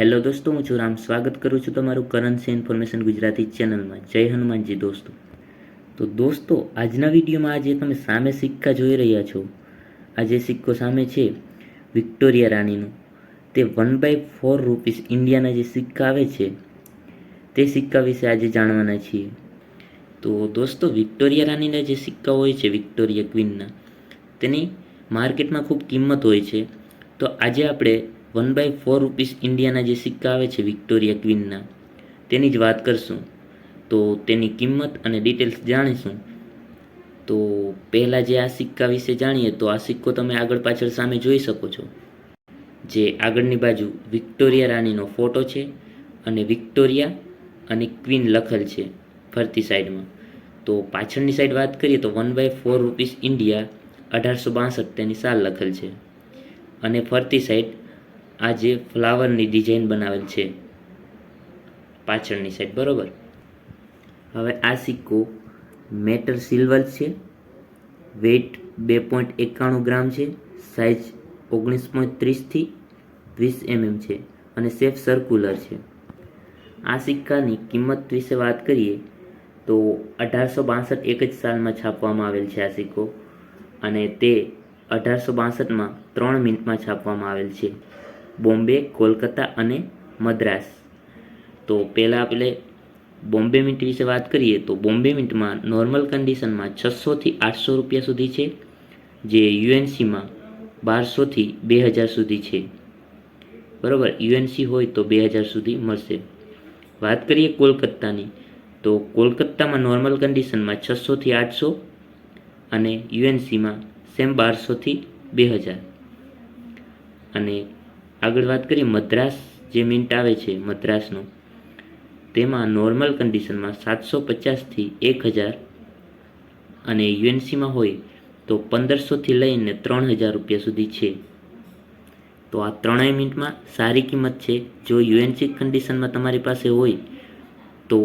Hello દોસ્તો, હું છું રામ. સ્વાગત કરું છું તમારું કરન્સી ઇન્ફોર્મેશન ગુજરાતી ચેનલમાં. જય હનુમાનજી દોસ્તો. તો દોસ્તો, આજના વિડીયોમાં આજે તમે સામે સિક્કા જોઈ રહ્યા છો. આ જે સિક્કો સામે છે, વિક્ટોરિયા રાણીનો, તે વન બાય ફોર રૂપીસ ઇન્ડિયાના જે સિક્કા આવે છે, તે સિક્કા વિશે આજે જાણવાના છીએ. તો દોસ્તો, વિક્ટોરિયા રાણીના જે સિક્કા હોય છે, વિક્ટોરિયા ક્વીનના, તેની માર્કેટમાં ખૂબ કિંમત હોય છે. તો આજે આપણે વન બાય ફોર રૂપીસ ઇન્ડિયાના જે સિક્કા આવે છે વિક્ટોરિયા ક્વીનના તેની જ વાત કરશું. તો તેની કિંમત અને ડિટેલ્સ જાણીશું. તો પહેલાં જે આ સિક્કા વિશે જાણીએ, તો આ સિક્કો તમે આગળ પાછળ સામે જોઈ શકો છો. જે આગળની બાજુ વિક્ટોરિયા રાણીનો ફોટો છે અને વિક્ટોરિયા અને ક્વીન લખેલ છે ફરતી સાઈડમાં. તો પાછળની સાઈડ વાત કરીએ, તો one by four rupees India અઢારસો બાસઠ તેની સાલ લખેલ છે. અને ફરતી સાઈડ આ જે ફ્લાવરની ડિઝાઇન બનાવેલ છે પાછળની સાઈડ બરાબર? હવે આ સિક્કો મેટર સિલ્વર છે વેઇટ બે પોઈન્ટ એકાણું ગ્રામ છે સાઇઝ ઓગણીસ પોઈન્ટ ત્રીસથી વીસ એમએમ છે અને સેફ સર્ક્યુલર છે. આ સિક્કાની કિંમત વિશે વાત કરીએ તો અઢારસો બાસઠ એક જ સાલમાં છાપવામાં આવેલ છે આ સિક્કો અને તે અઢારસો બાસઠમાં ત્રણ મિનિટમાં છાપવામાં આવેલ છે. બોમ્બે, કોલકાતા અને મદ્રાસ. તો પહેલાં આપણે બોમ્બે મિન્ટ વિશે વાત કરીએ તો બોમ્બે મિન્ટમાં નોર્મલ કન્ડિશનમાં છસોથી આઠસો રૂપિયા સુધી છે, જે યુએનસીમાં બારસોથી બે હજાર સુધી છે. બરાબર, યુએનસી હોય તો બે હજાર સુધી મળશે. વાત કરીએ કોલકાતાની, તો કોલકાતામાં નોર્મલ કન્ડિશનમાં છસોથી આઠસો અને યુએનસીમાં સેમ બારસોથી બે હજાર. અને આગળ વાત કરીએ મદ્રાસ જે મિન્ટ આવે છે, મદ્રાસનો. તેમાં નોર્મલ કન્ડિશનમાં સાતસો પચાસથી એક હજાર અને યુએનસીમાં હોય તો પંદરસોથી લઈને ત્રણ હજાર રૂપિયા સુધી છે. તો આ ત્રણેય મિનિટમાં સારી કિંમત છે. જો યુએનસી કન્ડિશનમાં તમારી પાસે હોય તો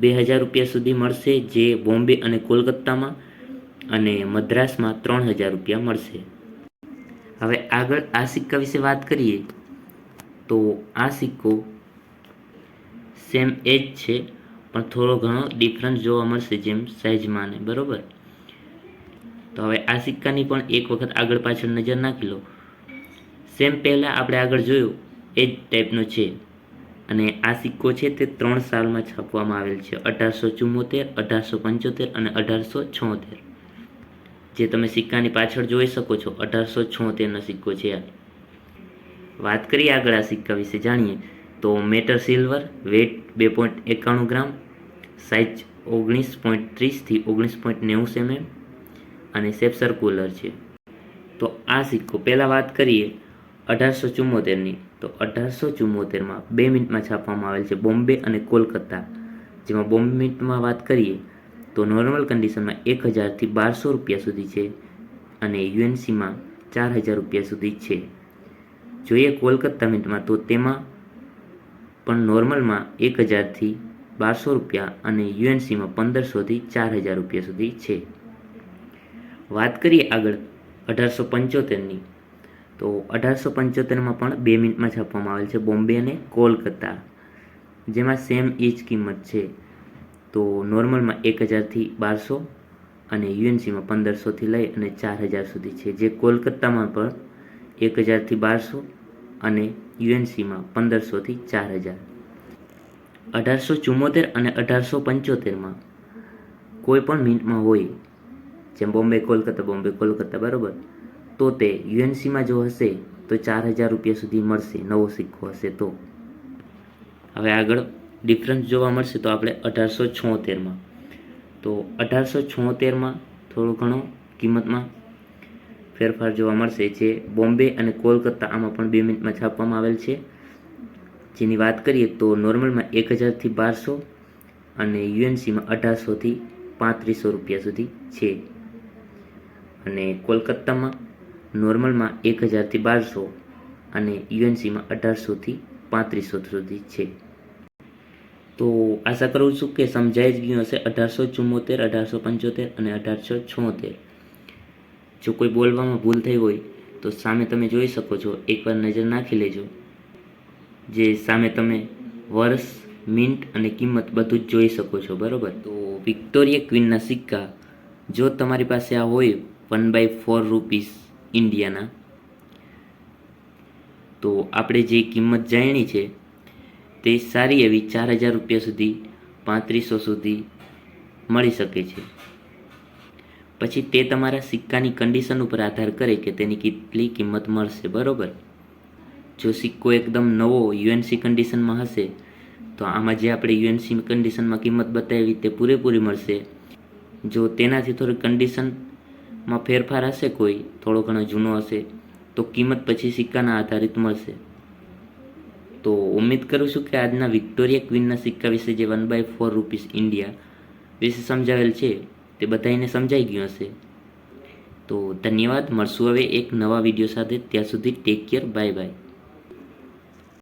બે હજાર રૂપિયા સુધી મળશે જે બોમ્બે અને કોલકાતામાં અને મદ્રાસમાં ત્રણ હજાર રૂપિયા મળશે. હવે આગળ આ સિક્કા વિશે વાત કરીએ. તો આ સિક્કો સેમ એ જ છે, પણ થોડો ઘણો ડિફરન્સ જોવા મળશે જેમ સાઇઝમાં ને, બરાબર? તો હવે આ સિક્કાની પણ એક વખત આગળ પાછળ નજર નાખી લો. સેમ પહેલાં આપણે આગળ જોયું એ જ ટાઈપનો છે. અને આ સિક્કો છે તે ત્રણ સાલમાં છાપવામાં આવેલ છે. અઢારસો ચુમ્મોતેર અઢારસો પંચોતેર અને અઢારસો છોતેર. જે તમે સિક્કાની પાછળ જોઈ શકો છો, અઢારસો છોતેરનો સિક્કો છે આ. વાત કરીએ આગળ આ સિક્કા વિશે જાણીએ, તો મેટર સિલ્વર વેટ બે પોઈન્ટ એકાણું ગ્રામ સાઇઝ ઓગણીસ પોઈન્ટ ત્રીસથી ઓગણીસ પોઈન્ટ નેવું એમએમ અને શેપ સર્ક્યુલર છે. તો આ સિક્કો પહેલાં વાત કરીએ, અઢારસો ચુમ્મોતેરની તો અઢારસો ચુમ્મોતેરમાં બે મિનિટમાં છાપવામાં આવેલ છે બોમ્બે અને કોલકાતા. જેમાં બોમ્બે મિનિટમાં વાત કરીએ, તો નોર્મલ કન્ડિશનમાં એક હજારથી બારસો રૂપિયા સુધી છે અને યુએનસીમાં ચાર હજાર રૂપિયા સુધી છે. જોઈએ કોલકાતા મિન્ટમાં તો તેમાં પણ નોર્મલમાં એક હજારથી બારસો રૂપિયા અને યુએનસીમાં પંદરસોથી ચાર હજાર રૂપિયા સુધી છે. વાત કરીએ આગળ અઢારસો પંચોતેરની, તો અઢારસો પંચોતેરમાં પણ બે મિનિટમાં છાપવામાં આવેલ છે બોમ્બે અને કોલકાતા, જેમાં સેમ એ જ કિંમત છે. તો નોર્મલમાં એક હજારથી બારસો અને યુએનસીમાં પંદરસોથી લઈ અને ચાર હજાર સુધી છે. જે કોલકાતામાં પણ એક હજારથી બારસો અને યુએનસીમાં પંદરસોથી ચાર હજાર અઢારસો ચુમ્મોતેર અને અઢારસો પંચોતેરમાં કોઈ પણ મિનિટમાં હોય, જેમ બોમ્બે, કોલકાતા બોમ્બે, કોલકાતા, બરાબર, તો તે યુએનસીમાં જો હશે, તો ચાર હજાર રૂપિયા સુધી મળશે, નવો સિક્કો હશે તો. હવે આગળ ડિફરન્સ જોવા મળશે તો આપણે અઢારસો છોતેરમાં. તો અઢારસો છોતેરમાં થોડો ઘણો કિંમતમાં ફેરફાર જોવા મળશે જે બોમ્બે અને કોલકાતા આમાં પણ બે મિનિટમાં છાપવામાં આવેલ છે. જેની વાત કરીએ તો નોર્મલમાં એક હજારથી બારસો અને યુએનસીમાં અઢારસોથી પાંત્રીસો રૂપિયા સુધી છે. અને કોલકાતામાં નોર્મલમાં એક હજારથી બારસો અને યુએનસીમાં અઢારસોથી પાંત્રીસો સુધી છે. તો આશા કરું છું કે સમજાઈ જ ગયું હશે. અઢારસો ચુમ્મોતેર અઢારસો પંચોતેર અને અઢારસો છોતેર. જો કોઈ બોલવામાં ભૂલ થઈ હોય, તો સામે તમે જોઈ શકો છો. એકવાર નજર નાખી લેજો. જે સામે તમે વર્ષ, મિન્ટ અને કિંમત બધું જ જોઈ શકો છો. બરાબર? તો વિક્ટોરિયા ક્વિનના સિક્કા, જો તમારી પાસે આ હોય, વન બાય ફોર રૂપીસ ઇન્ડિયાના. તો આપણે જે કિંમત જાણી છે, તે સારી એવી ચાર હજાર રૂપિયા સુધી, પાંત્રીસો સુધી મળી શકે છે. પછી તે તમારા સિક્કાની કન્ડિશન ઉપર આધાર કરે કે તેની કેટલી કિંમત મળશે, બરાબર? જો સિક્કો એકદમ નવો યુએનસી કન્ડિશનમાં હશે, તો આમાં જે આપણે યુએનસી કન્ડિશનમાં કિંમત બતાવી તે પૂરેપૂરી મળશે. જો તેનાથી થોડી કન્ડિશનમાં ફેરફાર હશે કોઈ, થોડો ઘણો જૂનો હશે, તો કિંમત પછી સિક્કાના આધારિત મળશે. તો ઉમ્મીદ કરું છું કે આજના વિક્ટોરિયા ક્વીનના સિક્કા વિશે જે one by four rupees India વિશે સમજાવેલ છે. તે બધાને સમજાઈ ગયું હશે. તો ધન્યવાદ, મળશું હવે એક નવા વીડિયો સાથે. ત્યાં સુધી ટેક કેર બાય બાય